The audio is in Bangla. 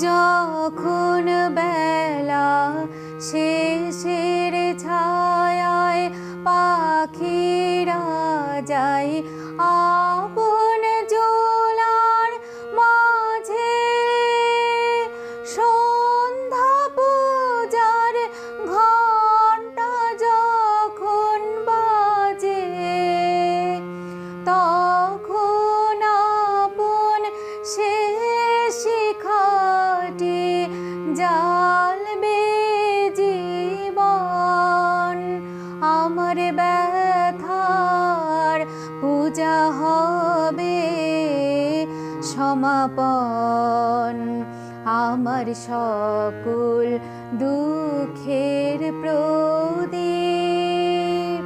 যখন বেলা শেষের ছায় পাখিরা যায় আপন চলবে জীবন। আমার ব্যথার পূজা হবে সমাপন। আমার সকল দুঃখের প্রদীপ।